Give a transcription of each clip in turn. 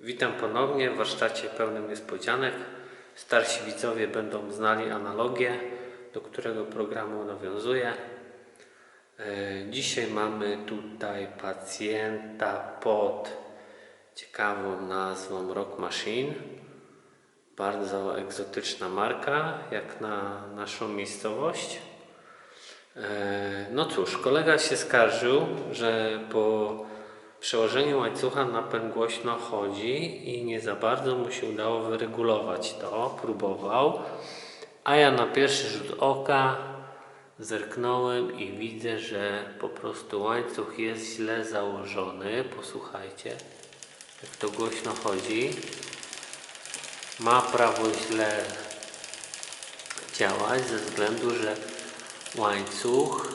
Witam ponownie w warsztacie pełnym niespodzianek. Starsi widzowie będą znali analogię, do którego programu nawiązuję. E, Dzisiaj mamy tutaj pacjenta pod ciekawą nazwą Rock Machine. Bardzo egzotyczna marka, jak na naszą miejscowość. E, No cóż, kolega się skarżył, że po przełożeniu łańcucha napęd głośno chodzi i nie za bardzo mu się udało wyregulować to. Próbował, a ja na pierwszy rzut oka zerknąłem i widzę, że po prostu łańcuch jest źle założony. Posłuchajcie, jak to głośno chodzi. Ma prawo źle działać ze względu, że łańcuch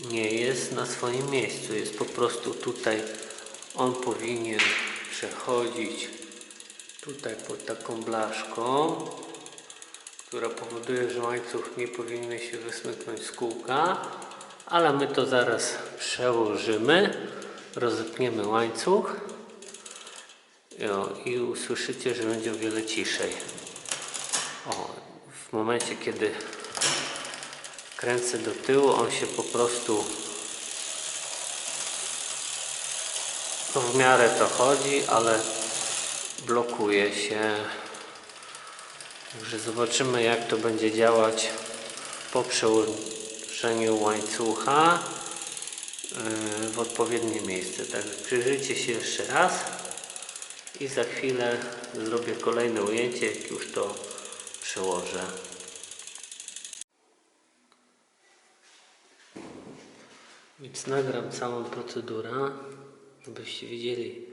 nie jest na swoim miejscu. Jest po prostu tutaj. On powinien przechodzić tutaj pod taką blaszką, która powoduje, że łańcuch nie powinien się wysmyknąć z kółka, ale my to zaraz przełożymy. Rozepniemy łańcuch i usłyszycie, że będzie o wiele ciszej. O, w momencie, kiedy kręcę do tyłu, on się po prostu w miarę to chodzi, ale blokuje się. Także zobaczymy jak to będzie działać po przełożeniu łańcucha yy, w odpowiednie miejsce. Także przyjrzyjcie się jeszcze raz i za chwilę zrobię kolejne ujęcie, jak już to przełożę. Więc nagram całą procedurę, żebyście widzieli,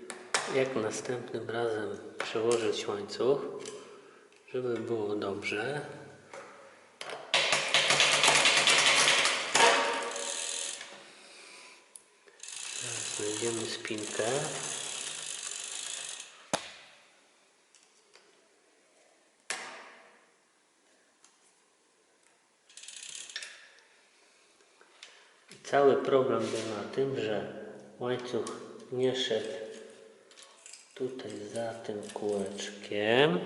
jak następnym razem przełożyć łańcuch, żeby było dobrze. Znajdziemy spinkę. Cały problem był na tym, że łańcuch nie szedł tutaj za tym kółeczkiem.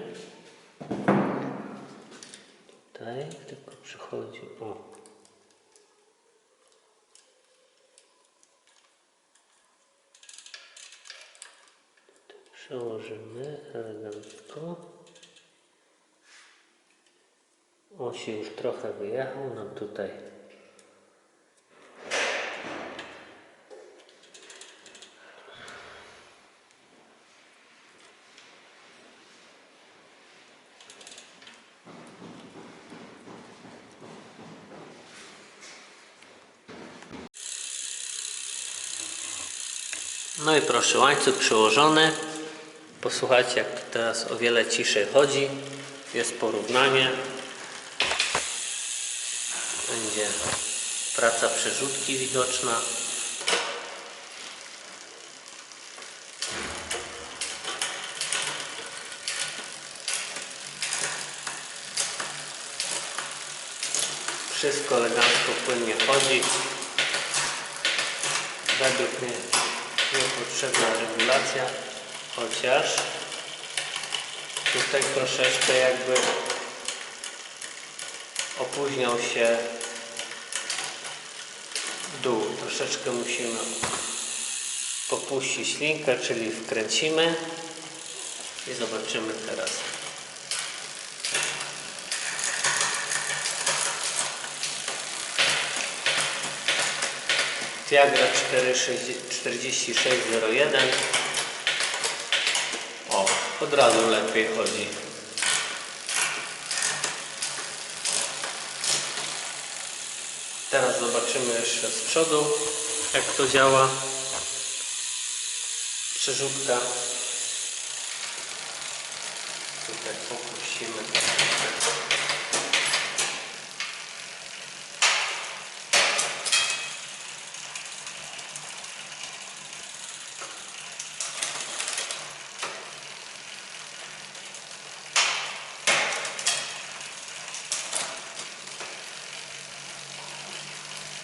Tutaj tylko przychodzi o. Przełożymy elegancko. On się już trochę wyjechał nam tutaj No i proszę, łańcuch przyłożony. Posłuchajcie, jak teraz o wiele ciszej chodzi. Jest porównanie. Będzie praca przerzutki widoczna. Wszystko elegancko, płynnie chodzi. Według mnie niepotrzebna regulacja, chociaż tutaj troszeczkę jakby opóźniał się dół. Troszeczkę musimy popuścić linkę, czyli wkręcimy i zobaczymy teraz. Tiagra 4601 O, od razu lepiej chodzi. Teraz zobaczymy jeszcze z przodu, jak to działa. Przerzutka. Tutaj opuścimy.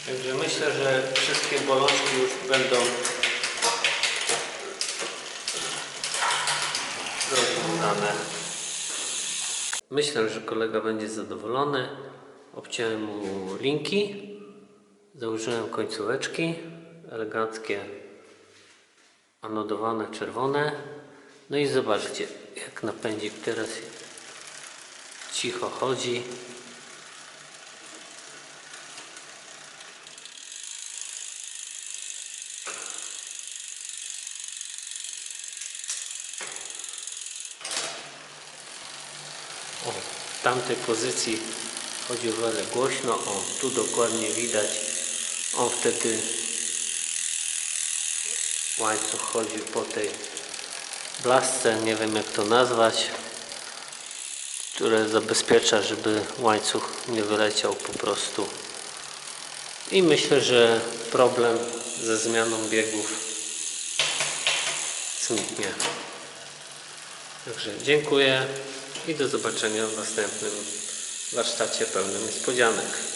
Także myślę, że wszystkie bolączki już będą wykonane. Myślę, że kolega będzie zadowolony. Obciąłem mu linki, założyłem końcóweczki eleganckie, anodowane czerwone. No i zobaczcie, jak napędzik teraz cicho chodzi. O, w tamtej pozycji chodzi o wiele głośno. O, tu dokładnie widać. On wtedy łańcuch chodził po tej blasce, nie wiem jak to nazwać, które zabezpiecza, żeby łańcuch nie wyleciał po prostu. I myślę, że problem ze zmianą biegów zniknie. Także dziękuję i do zobaczenia w następnym warsztacie pełnym niespodzianek.